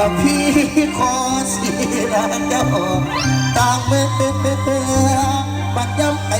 ละพี่ขอสีละเจ้าต่างเมื่อบัดยำไป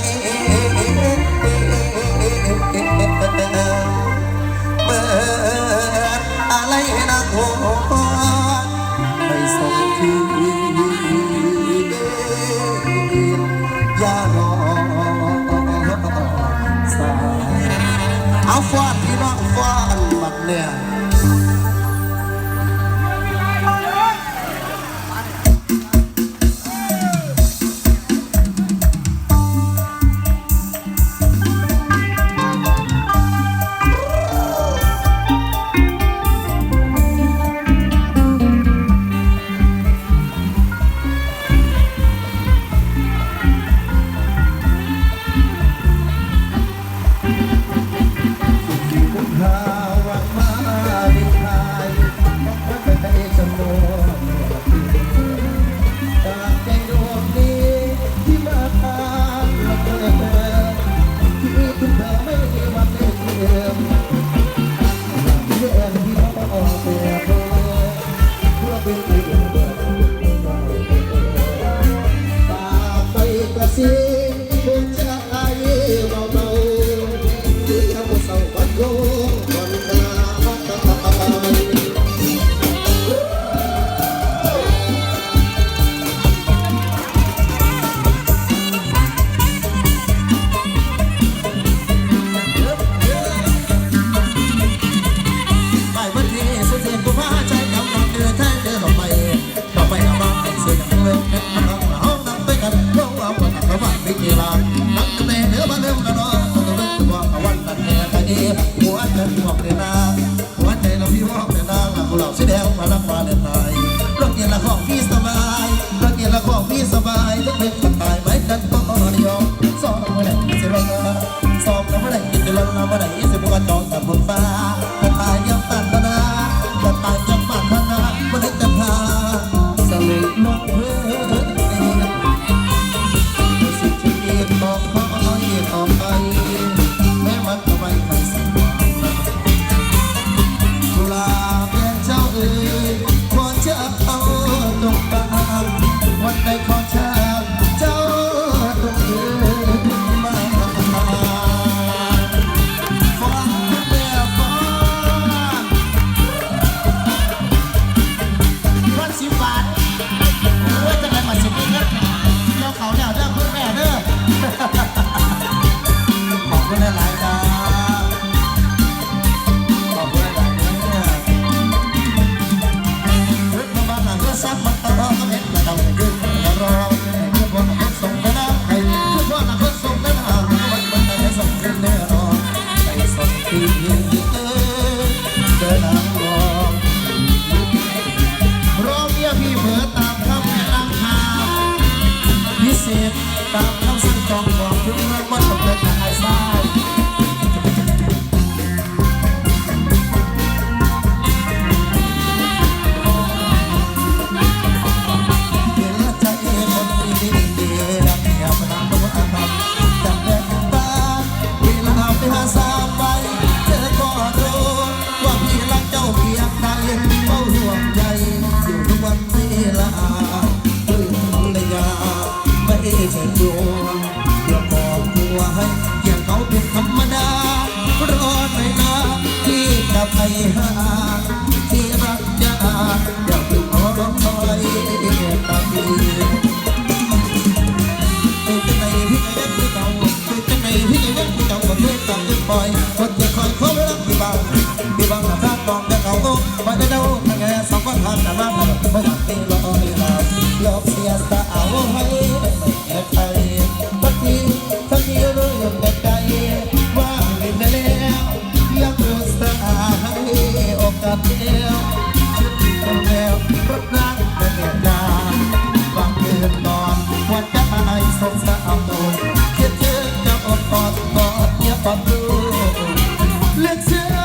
Let's go.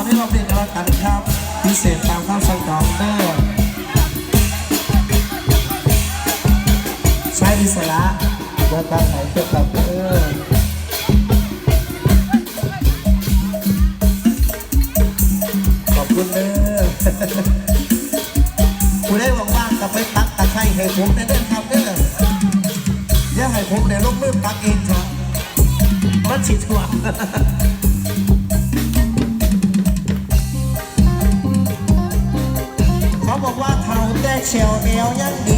อนได้เราเรียนกันแล้วกันครับ พิเศษตามคำสั่งขอกเด้อใช้อิสระเมื่อตามไหนเกิดกเออขอบคุณเด้อคุณได้บอกว่างกับไปตักตะไคร้ให้ผมได้เด้อครับเด้ออย่าให้ผมได้ลงมือตักเองจ้ะมันดหัว 小苗人